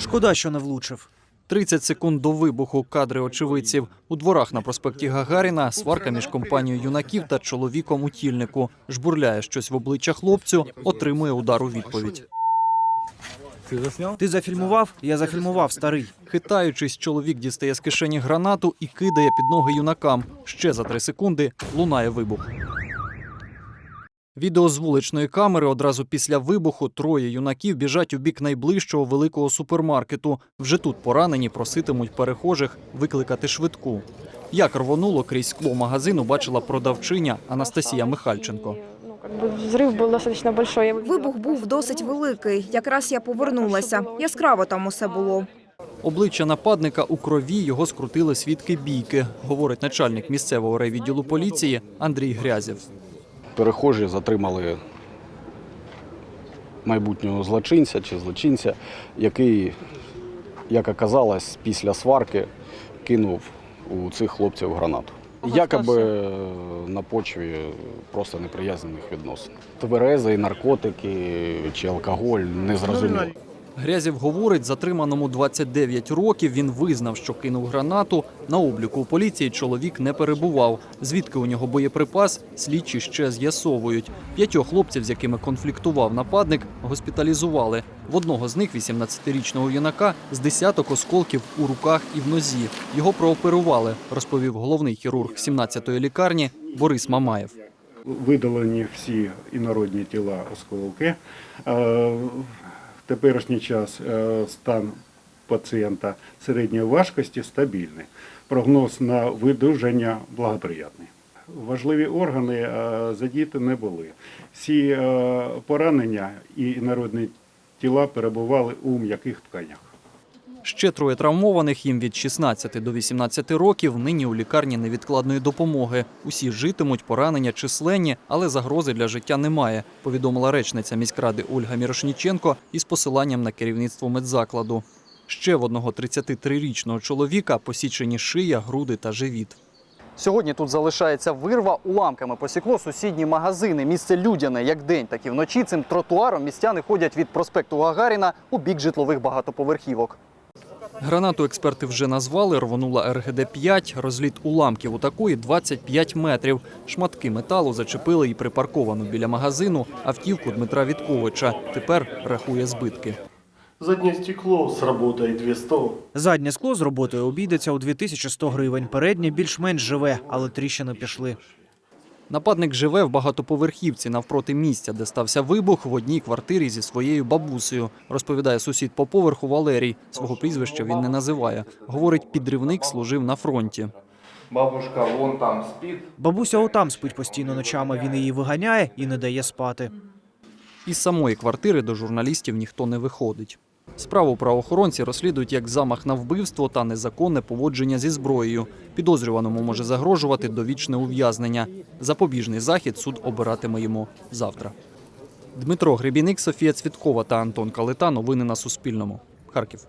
Шкода, що не влучив. 30 секунд до вибуху кадри очевидців. У дворах на проспекті Гагаріна сварка між компанією юнаків та чоловіком у тільнику. Жбурляє щось в обличчя хлопцю, отримує удар у відповідь. Ти зафільмував? Я зафільмував, старий. Хитаючись, чоловік дістає з кишені гранату і кидає під ноги юнакам. Ще за три секунди лунає вибух. Відео з вуличної камери одразу після вибуху троє юнаків біжать у бік найближчого великого супермаркету. Вже тут поранені проситимуть перехожих викликати швидку. Як рвонуло крізь скло магазину, бачила продавчиня Анастасія Михальченко. Ну, как бы взрыв был достаточно большой. Я увидела Вибух как був раз досить великий. Якраз я повернулася. Яскраво там усе було. Обличчя нападника у крові його скрутили свідки бійки, говорить начальник місцевого райвідділу поліції Андрій Грязєв. перехожі затримали майбутнього злочинця чи злочинця, який, як оказалось, після сварки кинув у цих хлопців гранату. Якоби на почві просто неприязнених відносин. Тверези, наркотики чи алкоголь не зрозуміло. Грязєв говорить, затриманому 29 років. Він визнав, що кинув гранату. На обліку у поліції чоловік не перебував. Звідки у нього боєприпас, слідчі ще з'ясовують. П'ятьох хлопців, з якими конфліктував нападник, госпіталізували. В одного з них, 18-річного юнака, з десяток осколків у руках і в нозі. Його прооперували, розповів головний хірург 17-ї лікарні Борис Мамаєв. видалені всі інородні тіла осколки. Е, теперішній час е, стан пацієнта середньої важкості стабільний. Прогноз на видуження благоприятний. Важливі органи задіти не були. Всі е, поранення і народні тіла перебували у м'яких тканях. Ще троє травмованих, їм від 16 до 18 років, нині у лікарні невідкладної допомоги. Усі житимуть, поранення численні, але загрози для життя немає, повідомила речниця міськради Ольга Мірошніченко із посиланням на керівництво медзакладу. Ще в одного 33-річного чоловіка посічені шия, груди та живіт. Сьогодні тут залишається вирва, уламками посікло сусідні магазини. Місце людяне як день, так і вночі. Цим тротуаром містяни ходять від проспекту Гагаріна у бік житлових багатоповерхівок. Гранату експерти вже назвали, рвонула РГД-5, розліт уламків у такої 25 метрів. Шматки металу зачепили і припарковану біля магазину автівку Дмитра Вітковича. Тепер рахує збитки. Заднее стекло с работой 200. Заднє скло з роботою обійдеться у 2100 гривень. Переднє більш-менш живе, але тріщини пішли. Нападник живе в багатоповерхівці навпроти місця, де стався вибух в одній квартирі зі своєю бабусею, розповідає сусід по поверху Валерій. Свого прізвища він не називає. Говорить, підривник служив на фронті. Бабушка вон там спит. Бабуся отам спить постійно ночами. Він її виганяє і не дає спати. Із самої квартири до журналістів ніхто не виходить. Справу правоохоронці розслідують як замах на вбивство та незаконне поводження зі зброєю. Підозрюваному може загрожувати довічне ув'язнення. Запобіжний захід суд обиратиме йому завтра. Дмитро Гребіник, Софія Цвіткова та Антон Калита. Новини на Суспільному. Харків.